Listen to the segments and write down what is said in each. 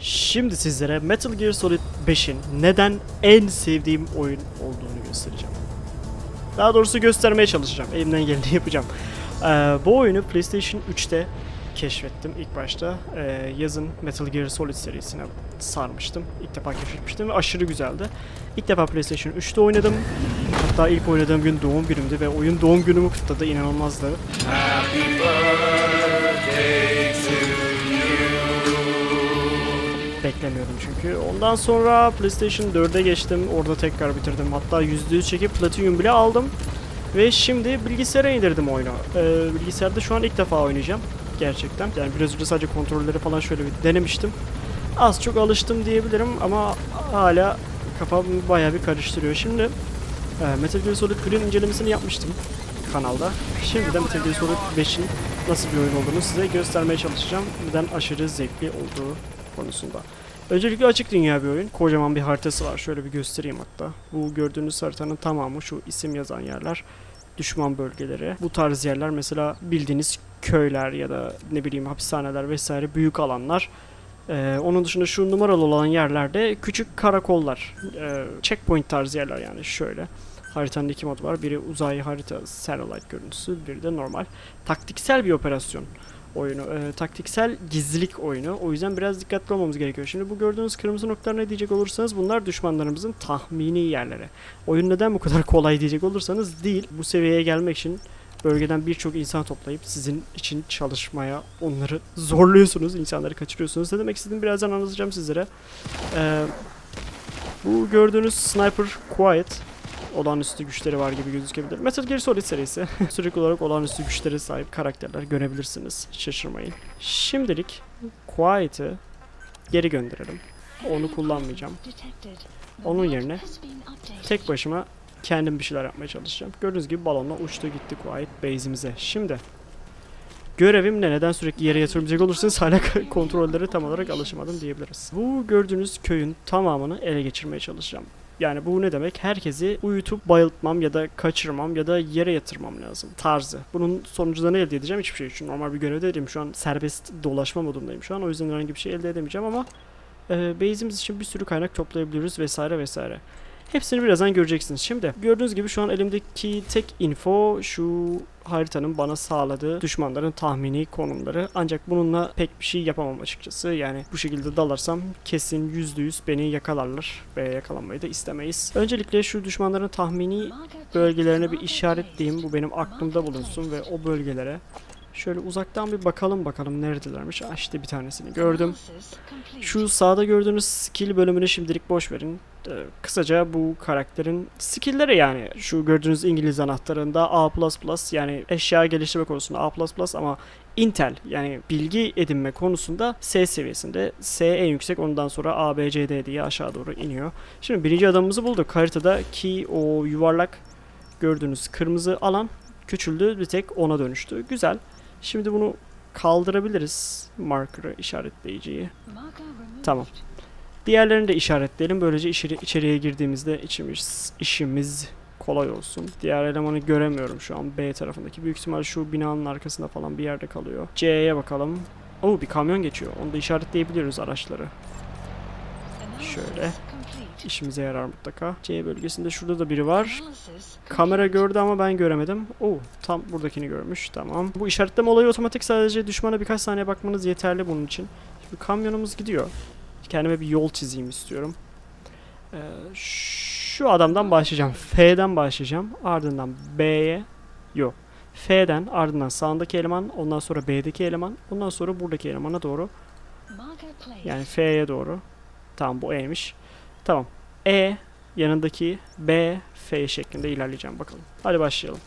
Şimdi sizlere Metal Gear Solid 5'in neden en sevdiğim oyun olduğunu göstereceğim. Daha doğrusu göstermeye çalışacağım. Elimden geleni yapacağım. Ee, bu oyunu PlayStation 3'te keşfettim ilk başta. Ee, yazın Metal Gear Solid serisine sarmıştım. İlk defa keşfetmiştim ve aşırı güzeldi. İlk defa PlayStation 3'te oynadım. Hatta ilk oynadığım gün doğum günümdü ve oyun doğum günümü kutladı. İnanılmazdı. Beklemiyordum çünkü. Ondan sonra PlayStation 4'e geçtim. Orada tekrar bitirdim. Hatta %100 çekip Platinum bile aldım. Ve şimdi bilgisayara indirdim oyunu. Ee, bilgisayarda şu an ilk defa oynayacağım. Gerçekten. Yani biraz önce sadece kontrolleri falan şöyle bir denemiştim. Az çok alıştım diyebilirim ama hala kafam bayağı bir karıştırıyor. Şimdi e, Metal Gear Solid 1'in incelemesini yapmıştım kanalda. Şimdi de Metal Gear Solid 5'in nasıl bir oyun olduğunu size göstermeye çalışacağım. Neden aşırı zevkli olduğu konusunda. Öncelikle açık dünya bir oyun. Kocaman bir haritası var. Şöyle bir göstereyim hatta. Bu gördüğünüz haritanın tamamı şu isim yazan yerler. Düşman bölgeleri. Bu tarz yerler mesela bildiğiniz köyler ya da ne bileyim hapishaneler vesaire büyük alanlar. Ee, onun dışında şu numaralı olan yerlerde küçük karakollar. Ee, checkpoint tarzı yerler yani şöyle. Haritanın iki modu var. Biri uzay harita satellite görüntüsü, biri de normal. Taktiksel bir operasyon oyunu. Ee, taktiksel gizlilik oyunu. O yüzden biraz dikkatli olmamız gerekiyor. Şimdi bu gördüğünüz kırmızı noktalar ne diyecek olursanız bunlar düşmanlarımızın tahmini yerleri. Oyun neden bu kadar kolay diyecek olursanız değil. Bu seviyeye gelmek için bölgeden birçok insan toplayıp sizin için çalışmaya onları zorluyorsunuz. insanları kaçırıyorsunuz. Ne demek istediğimi birazdan anlatacağım sizlere. Ee, bu gördüğünüz Sniper Quiet olağanüstü güçleri var gibi gözükebilir. Metal Gear Solid serisi sürekli olarak olağanüstü güçlere sahip karakterler görebilirsiniz. Şaşırmayın. Şimdilik Quiet'ı geri gönderelim. Onu kullanmayacağım. Onun yerine tek başıma kendim bir şeyler yapmaya çalışacağım. Gördüğünüz gibi balonla uçtu gitti Quiet base'imize. Şimdi görevim ne? Neden sürekli yere yatırılacak olursanız hala kontrollere tam olarak alışamadım diyebiliriz. Bu gördüğünüz köyün tamamını ele geçirmeye çalışacağım. Yani bu ne demek? Herkesi uyutup bayıltmam ya da kaçırmam ya da yere yatırmam lazım tarzı. Bunun sonucunda ne elde edeceğim? Hiçbir şey. Çünkü normal bir görevde değilim. Şu an serbest dolaşma modundayım şu an. O yüzden herhangi bir şey elde edemeyeceğim ama e, base'imiz için bir sürü kaynak toplayabiliyoruz vesaire vesaire. Hepsini birazdan göreceksiniz. Şimdi gördüğünüz gibi şu an elimdeki tek info şu haritanın bana sağladığı düşmanların tahmini konumları. Ancak bununla pek bir şey yapamam açıkçası. Yani bu şekilde dalarsam kesin %100 beni yakalarlar ve yakalanmayı da istemeyiz. Öncelikle şu düşmanların tahmini bölgelerine bir işaretleyeyim. Bu benim aklımda bulunsun ve o bölgelere şöyle uzaktan bir bakalım bakalım neredelermiş. Ah işte bir tanesini gördüm. Şu sağda gördüğünüz skill bölümünü şimdilik boş verin. Ee, kısaca bu karakterin skill'leri yani şu gördüğünüz İngiliz anahtarında A++ yani eşya geliştirme konusunda A++ ama Intel yani bilgi edinme konusunda S seviyesinde. S en yüksek ondan sonra A, B, C, D diye aşağı doğru iniyor. Şimdi birinci adamımızı bulduk. Haritada ki o yuvarlak gördüğünüz kırmızı alan küçüldü bir tek ona dönüştü. Güzel. Şimdi bunu kaldırabiliriz marker'ı işaretleyiciyi. Tamam. Diğerlerini de işaretleyelim. Böylece içeri, içeriye girdiğimizde içimiz, işimiz kolay olsun. Diğer elemanı göremiyorum şu an B tarafındaki. Büyük ihtimal şu binanın arkasında falan bir yerde kalıyor. C'ye bakalım. Oo bir kamyon geçiyor. Onu da işaretleyebiliyoruz araçları. Şöyle. İşimize yarar mutlaka. C bölgesinde şurada da biri var. Kamera gördü ama ben göremedim. Oo, tam buradakini görmüş. Tamam. Bu işaretleme olayı otomatik sadece düşmana birkaç saniye bakmanız yeterli bunun için. Şimdi kamyonumuz gidiyor. Kendime bir yol çizeyim istiyorum. Ee, şu adamdan başlayacağım. F'den başlayacağım. Ardından B'ye. Yok. F'den ardından sağındaki eleman, ondan sonra B'deki eleman, ondan sonra buradaki elemana doğru. Yani F'ye doğru. Tamam bu E'miş. Tamam. E yanındaki B, F şeklinde ilerleyeceğim bakalım. Hadi başlayalım.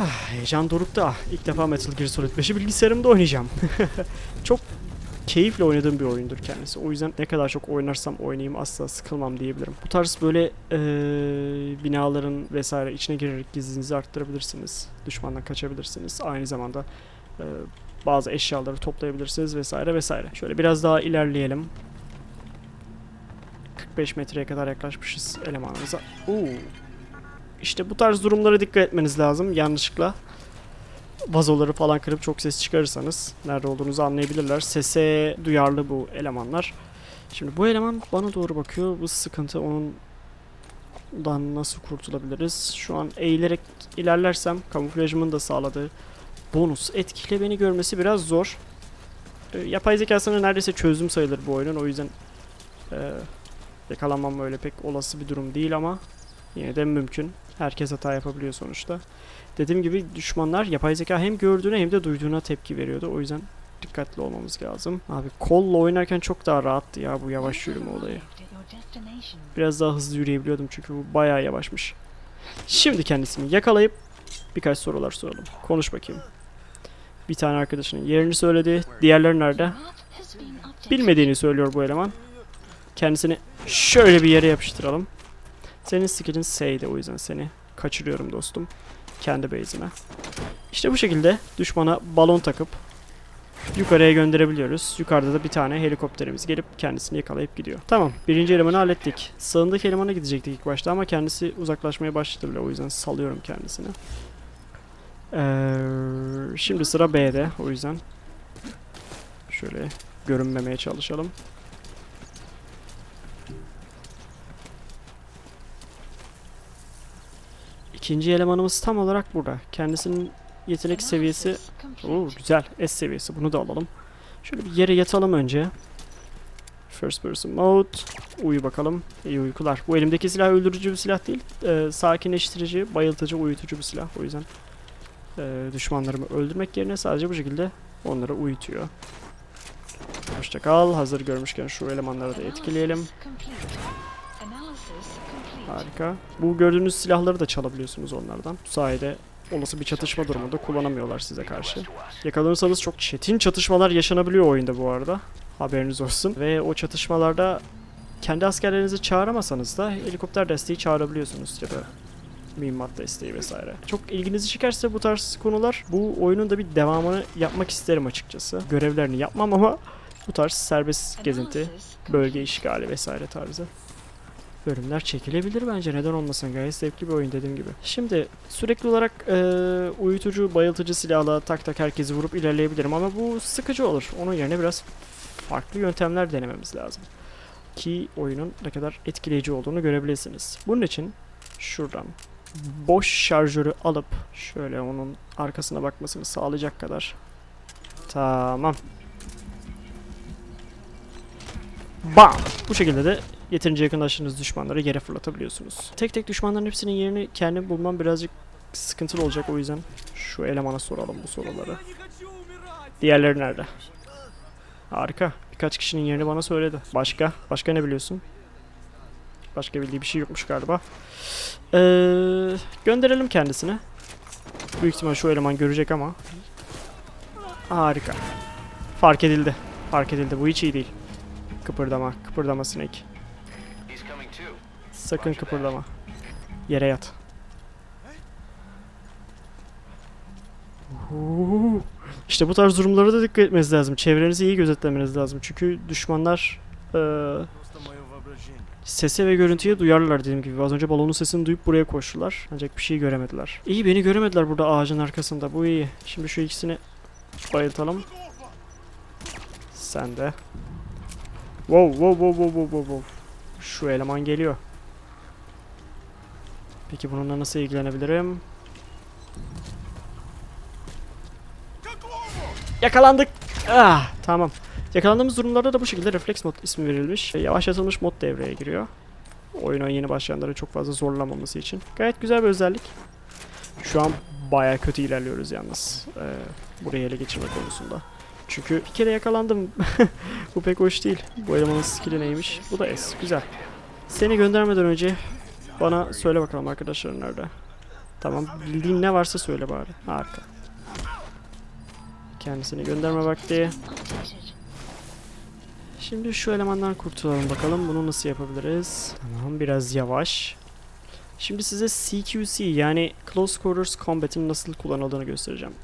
Ah, heyecan dorukta. Ah, İlk defa Metal Gear Solid 5'i bilgisayarımda oynayacağım. Çok keyifle oynadığım bir oyundur kendisi. O yüzden ne kadar çok oynarsam oynayayım asla sıkılmam diyebilirim. Bu tarz böyle eee, binaların vesaire içine girerek gizliliğinizi arttırabilirsiniz. Düşmandan kaçabilirsiniz. Aynı zamanda eee, bazı eşyaları toplayabilirsiniz vesaire vesaire. Şöyle biraz daha ilerleyelim. 45 metreye kadar yaklaşmışız elemanımıza. Oo. İşte bu tarz durumlara dikkat etmeniz lazım yanlışlıkla. Vazoları falan kırıp çok ses çıkarırsanız nerede olduğunuzu anlayabilirler. Sese duyarlı bu elemanlar. Şimdi bu eleman bana doğru bakıyor. Bu sıkıntı ondan nasıl kurtulabiliriz? Şu an eğilerek ilerlersem kamuflajımın da sağladığı bonus etkiyle beni görmesi biraz zor. Ee, yapay zekasını neredeyse çözdüm sayılır bu oyunun. O yüzden e, yakalanmam öyle pek olası bir durum değil ama yine de mümkün. Herkes hata yapabiliyor sonuçta. Dediğim gibi düşmanlar yapay zeka hem gördüğüne hem de duyduğuna tepki veriyordu. O yüzden dikkatli olmamız lazım. Abi kolla oynarken çok daha rahattı ya bu yavaş yürüme olayı. Biraz daha hızlı yürüyebiliyordum çünkü bu bayağı yavaşmış. Şimdi kendisini yakalayıp birkaç sorular soralım. Konuş bakayım. Bir tane arkadaşının yerini söyledi. Diğerleri nerede? Bilmediğini söylüyor bu eleman. Kendisini şöyle bir yere yapıştıralım. Senin skillin S'ydi o yüzden seni kaçırıyorum dostum. Kendi base'ime. İşte bu şekilde düşmana balon takıp yukarıya gönderebiliyoruz. Yukarıda da bir tane helikopterimiz gelip kendisini yakalayıp gidiyor. Tamam birinci elemanı hallettik. Sağındaki elemana gidecektik ilk başta ama kendisi uzaklaşmaya başladı bile o yüzden salıyorum kendisini. Ee, şimdi sıra B'de o yüzden şöyle görünmemeye çalışalım. İkinci elemanımız tam olarak burada. Kendisinin yetenek seviyesi Oo, güzel. S seviyesi. Bunu da alalım. Şöyle bir yere yatalım önce. First person mode. Uyu bakalım. İyi uykular. Bu elimdeki silah öldürücü bir silah değil. Ee, sakinleştirici, bayıltıcı, uyutucu bir silah. O yüzden e, düşmanlarımı öldürmek yerine sadece bu şekilde onları uyutuyor. Hoşça kal. Hazır görmüşken şu elemanları da etkileyelim. Harika. Bu gördüğünüz silahları da çalabiliyorsunuz onlardan. Bu sayede olası bir çatışma durumunda kullanamıyorlar size karşı. Yakalanırsanız çok çetin çatışmalar yaşanabiliyor oyunda bu arada. Haberiniz olsun. Ve o çatışmalarda kendi askerlerinizi çağıramasanız da helikopter desteği çağırabiliyorsunuz ya da mühimmat desteği vesaire. Çok ilginizi çekerse bu tarz konular bu oyunun da bir devamını yapmak isterim açıkçası. Görevlerini yapmam ama bu tarz serbest gezinti, bölge işgali vesaire tarzı bölümler çekilebilir bence. Neden olmasın? Gayet zevkli bir oyun dediğim gibi. Şimdi sürekli olarak e, uyutucu, bayıltıcı silahla tak tak herkesi vurup ilerleyebilirim ama bu sıkıcı olur. Onun yerine biraz farklı yöntemler denememiz lazım. Ki oyunun ne kadar etkileyici olduğunu görebilirsiniz. Bunun için şuradan boş şarjörü alıp şöyle onun arkasına bakmasını sağlayacak kadar. Tamam. Bam! Bu şekilde de Yeterince yakınlaştığınız düşmanları yere fırlatabiliyorsunuz. Tek tek düşmanların hepsinin yerini kendim bulmam birazcık sıkıntılı olacak o yüzden şu elemana soralım bu soruları. Diğerleri nerede? Harika. Birkaç kişinin yerini bana söyledi. Başka? Başka ne biliyorsun? Başka bildiği bir şey yokmuş galiba. Ee, gönderelim kendisine. Büyük ihtimal şu eleman görecek ama. Harika. Fark edildi. Fark edildi. Bu hiç iyi değil. Kıpırdama. Kıpırdama Snake. Sakın kıpırdama. Yere yat. İşte bu tarz durumlara da dikkat etmeniz lazım. Çevrenizi iyi gözetlemeniz lazım. Çünkü düşmanlar eee sese ve görüntüye duyarlılar dediğim gibi. Az önce balonun sesini duyup buraya koştular. Ancak bir şey göremediler. İyi beni göremediler burada ağacın arkasında. Bu iyi. Şimdi şu ikisini bayıltalım. Sen de. Wow wow wow wow wow. wow. Şu eleman geliyor. Peki bununla nasıl ilgilenebilirim? Yakalandık. Ah, tamam. Yakalandığımız durumlarda da bu şekilde refleks mod ismi verilmiş. Yavaşlatılmış mod devreye giriyor. Oyuna yeni başlayanları çok fazla zorlamaması için. Gayet güzel bir özellik. Şu an baya kötü ilerliyoruz yalnız. Ee, burayı ele geçirme konusunda. Çünkü bir kere yakalandım. bu pek hoş değil. Bu elemanın skill'i neymiş? Bu da S. Güzel. Seni göndermeden önce bana söyle bakalım arkadaşların nerede. Tamam bildiğin ne varsa söyle bari. Harika. Kendisini gönderme vakti. Şimdi şu elemandan kurtulalım bakalım. Bunu nasıl yapabiliriz? Tamam biraz yavaş. Şimdi size CQC yani Close Quarters Combat'in nasıl kullanıldığını göstereceğim.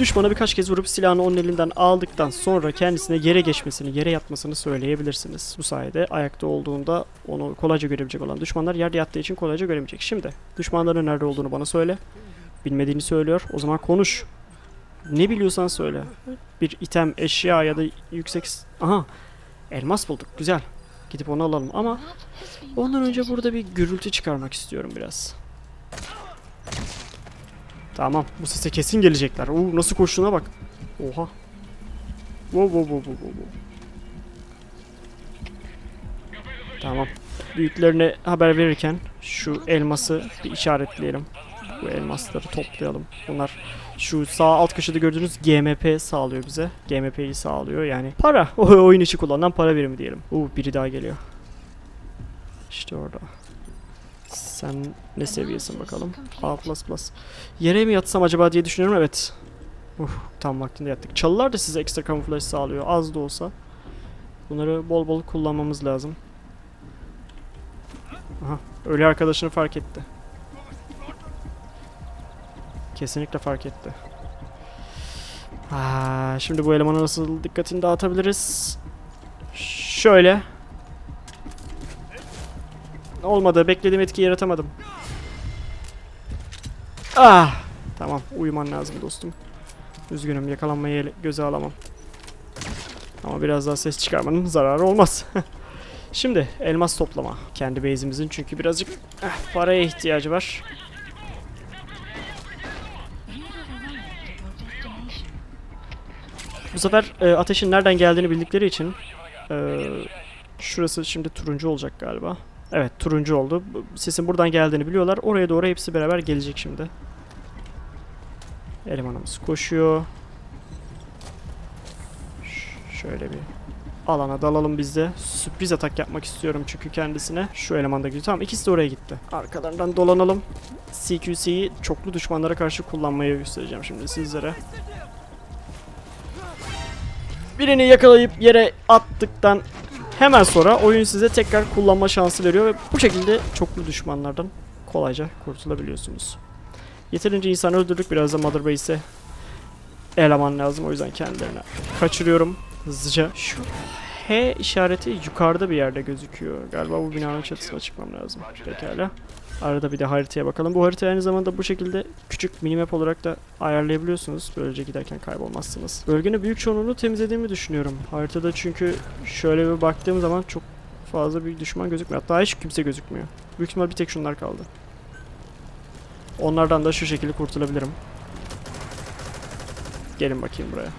Düşmana birkaç kez vurup silahını onun elinden aldıktan sonra kendisine yere geçmesini, yere yatmasını söyleyebilirsiniz. Bu sayede ayakta olduğunda onu kolayca görebilecek olan düşmanlar yerde yattığı için kolayca göremeyecek. Şimdi düşmanların nerede olduğunu bana söyle. Bilmediğini söylüyor. O zaman konuş. Ne biliyorsan söyle. Bir item, eşya ya da yüksek... Aha. Elmas bulduk. Güzel. Gidip onu alalım ama ondan önce burada bir gürültü çıkarmak istiyorum biraz. Tamam. Bu sese kesin gelecekler. Oo, nasıl koştuğuna bak. Oha. Wow, wow, wow, wow, wow. Tamam. Büyüklerine haber verirken şu elması bir işaretleyelim. Bu elmasları toplayalım. Bunlar şu sağ alt köşede gördüğünüz GMP sağlıyor bize. GMP'yi sağlıyor yani. Para. O oyun içi kullanılan para birimi diyelim. Oo biri daha geliyor. İşte orada. Sen ne seviyesin bakalım? A++. Yere mi yatsam acaba diye düşünüyorum. Evet. Uf, tam vaktinde yattık. Çalılar da size ekstra kamuflaj sağlıyor. Az da olsa. Bunları bol bol kullanmamız lazım. Aha. Ölü arkadaşını fark etti. Kesinlikle fark etti. Aa, şimdi bu elemana nasıl dikkatini dağıtabiliriz? Şöyle. Olmadı. Beklediğim etkiyi yaratamadım. Ah! Tamam. Uyuman lazım dostum. Üzgünüm. Yakalanmayı göze alamam. Ama biraz daha ses çıkarmanın zararı olmaz. Şimdi elmas toplama. Kendi base'imizin çünkü birazcık eh, paraya ihtiyacı var. Bu sefer e, ateşin nereden geldiğini bildikleri için e, şurası şimdi turuncu olacak galiba. Evet turuncu oldu. Sesin buradan geldiğini biliyorlar. Oraya doğru hepsi beraber gelecek şimdi. Elemanımız koşuyor. Şöyle bir alana dalalım biz de. Sürpriz atak yapmak istiyorum çünkü kendisine. Şu eleman da gidiyor. Tamam ikisi de oraya gitti. Arkalarından dolanalım. CQC'yi çoklu düşmanlara karşı kullanmayı göstereceğim şimdi sizlere. Birini yakalayıp yere attıktan hemen sonra oyun size tekrar kullanma şansı veriyor ve bu şekilde çoklu düşmanlardan kolayca kurtulabiliyorsunuz. Yeterince insan öldürdük biraz da Mother Base'e eleman lazım o yüzden kendilerine kaçırıyorum hızlıca. Şu H işareti yukarıda bir yerde gözüküyor. Galiba bu binanın çatısına çıkmam lazım. Pekala. Arada bir de haritaya bakalım. Bu haritayı aynı zamanda bu şekilde küçük minimap olarak da ayarlayabiliyorsunuz. Böylece giderken kaybolmazsınız. Bölgenin büyük çoğunluğunu temizlediğimi düşünüyorum. Haritada çünkü şöyle bir baktığım zaman çok fazla bir düşman gözükmüyor. Hatta hiç kimse gözükmüyor. Büyük ihtimal bir tek şunlar kaldı. Onlardan da şu şekilde kurtulabilirim. Gelin bakayım buraya.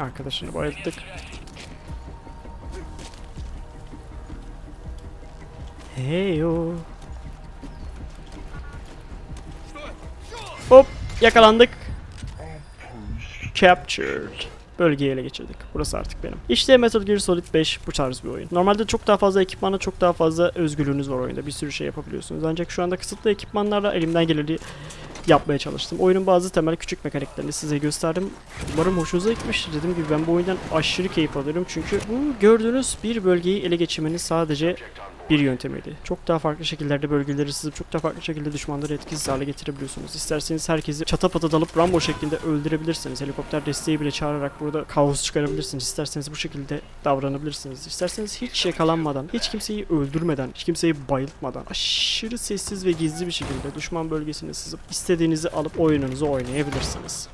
Arkadaşını bayılttık. Heyo. Hop yakalandık. Captured. Bölgeyi ele geçirdik. Burası artık benim. İşte Metal Gear Solid 5 bu tarz bir oyun. Normalde çok daha fazla ekipmanla çok daha fazla özgürlüğünüz var oyunda. Bir sürü şey yapabiliyorsunuz. Ancak şu anda kısıtlı ekipmanlarla elimden geleni yapmaya çalıştım. Oyunun bazı temel küçük mekaniklerini size gösterdim. Umarım hoşunuza gitmiştir. Dediğim gibi ben bu oyundan aşırı keyif alıyorum. Çünkü bu gördüğünüz bir bölgeyi ele geçirmenin sadece bir yöntemiydi. Çok daha farklı şekillerde bölgeleri sızıp çok daha farklı şekilde düşmanları etkisiz hale getirebiliyorsunuz. İsterseniz herkesi çatapata dalıp Rambo şeklinde öldürebilirsiniz. Helikopter desteği bile çağırarak burada kaos çıkarabilirsiniz. İsterseniz bu şekilde davranabilirsiniz. İsterseniz hiç yakalanmadan, hiç kimseyi öldürmeden, hiç kimseyi bayıltmadan aşırı sessiz ve gizli bir şekilde düşman bölgesine sızıp istediğinizi alıp oyununuzu oynayabilirsiniz.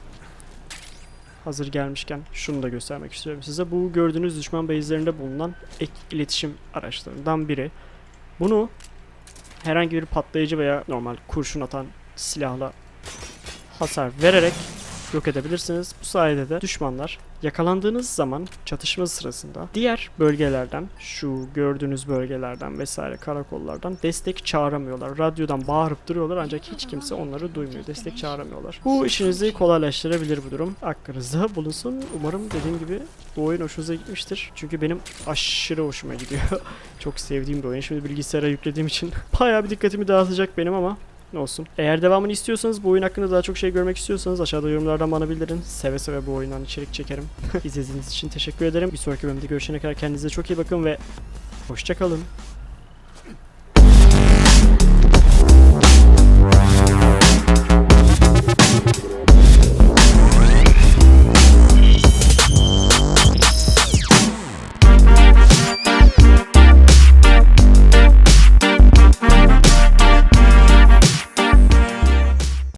Hazır gelmişken şunu da göstermek istiyorum size. Bu gördüğünüz düşman base'lerinde bulunan ek iletişim araçlarından biri. Bunu herhangi bir patlayıcı veya normal kurşun atan silahla hasar vererek yok edebilirsiniz. Bu sayede de düşmanlar yakalandığınız zaman çatışma sırasında diğer bölgelerden şu gördüğünüz bölgelerden vesaire karakollardan destek çağıramıyorlar. Radyodan bağırıp duruyorlar ancak hiç kimse onları duymuyor. Destek çağıramıyorlar. Bu işinizi kolaylaştırabilir bu durum. Aklınızda bulunsun. Umarım dediğim gibi bu oyun hoşunuza gitmiştir. Çünkü benim aşırı hoşuma gidiyor. Çok sevdiğim bir oyun. Şimdi bilgisayara yüklediğim için bayağı bir dikkatimi dağıtacak benim ama olsun. Eğer devamını istiyorsanız bu oyun hakkında daha çok şey görmek istiyorsanız aşağıda yorumlardan bana bildirin. Seve seve bu oyundan içerik çekerim. İzlediğiniz için teşekkür ederim. Bir sonraki bölümde görüşene kadar kendinize çok iyi bakın ve hoşçakalın.